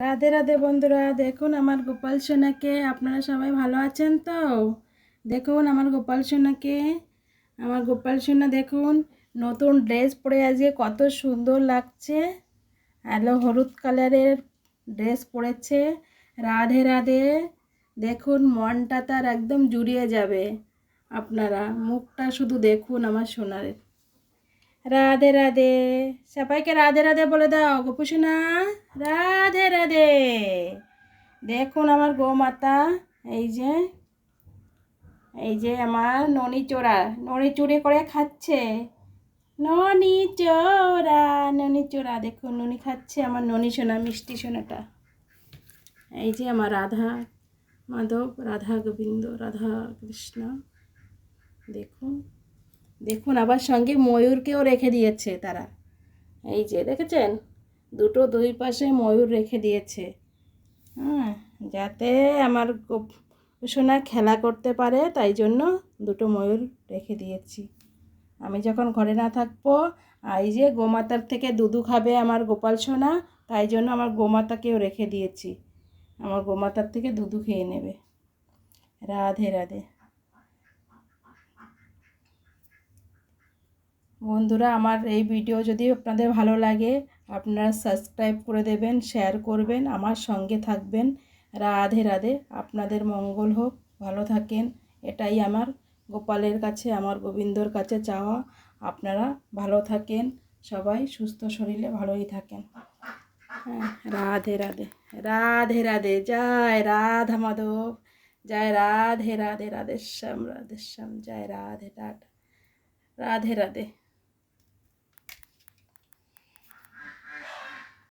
রাধে রাধে বন্ধুরা, দেখুন আমার গোপাল সোনাকে। আপনারা সবাই ভালো আছেন তো? দেখুন আমার গোপাল সোনাকে। আমার গোপাল সোনা, দেখুন, নতুন ড্রেস পরে আজকে কত সুন্দর লাগছে। আলো হলুদ কালারের ড্রেস পরেছে। রাধে রাধে, দেখুন, মনটা তার একদম জুড়িয়ে যাবে। আপনারা মুখটা শুধু দেখুন আমার সোনার। রাধে রাধে, সবাইকে রাধে রাধে বলে দাও গোপুসোনা রাধে রাধে দেখুন আমার গোমাতা, এই যে এই যে আমার ননি চোরা, ননি চুরি করে খাচ্ছে। ননি চোরা ননি চোরা, দেখুন ননি খাচ্ছে আমার ননি সোনা, মিষ্টি সোনাটা। এই যে আমার রাধা মাধব, রাধা গোবিন্দ, রাধা কৃষ্ণ, দেখুন দেখুন আবার সঙ্গে ময়ূরকেও রেখে দিয়েছে তারা। এই যে, দেখেছেন? দুটো দুই পাশে ময়ূর রেখে দিয়েছে। হ্যাঁ যাতে আমার সোনা খেলা করতে পারে, তাই জন্য দুটো ময়ূর রেখে দিয়েছি। আমি যখন ঘরে না থাকব, এই যে গোমাতার থেকে দুধু খাবে আমার গোপাল সোনা, তাই জন্য আমার গোমাতাকেও রেখে দিয়েছি। আমার গোমাতার থেকে দুধু খেয়ে নেবে। রাধে রাধে। বন্ধুরা, আমার এই ভিডিও যদি আপনাদের ভালো লাগে আপনারা সাবস্ক্রাইব করে দেবেন শেয়ার করবেন, আমার সঙ্গে থাকবেন। রাধে রাধে, আপনাদের মঙ্গল হোক, ভালো থাকেন। এটাই আমার, গোপালের কাছে, আমার গোবিন্দর কাছে চাওয়া। আপনারা ভালো থাকেন, সবাই সুস্থ শরীরে ভালোই থাকেন। হ্যাঁ রাধে রাধে রাধে রাধে, জয় রাধা মাধব, জয় রাধে রাধে, রাধেশ্যাম রাধেশ্যাম, জয় রাধে টাটা। রাধে রাধে।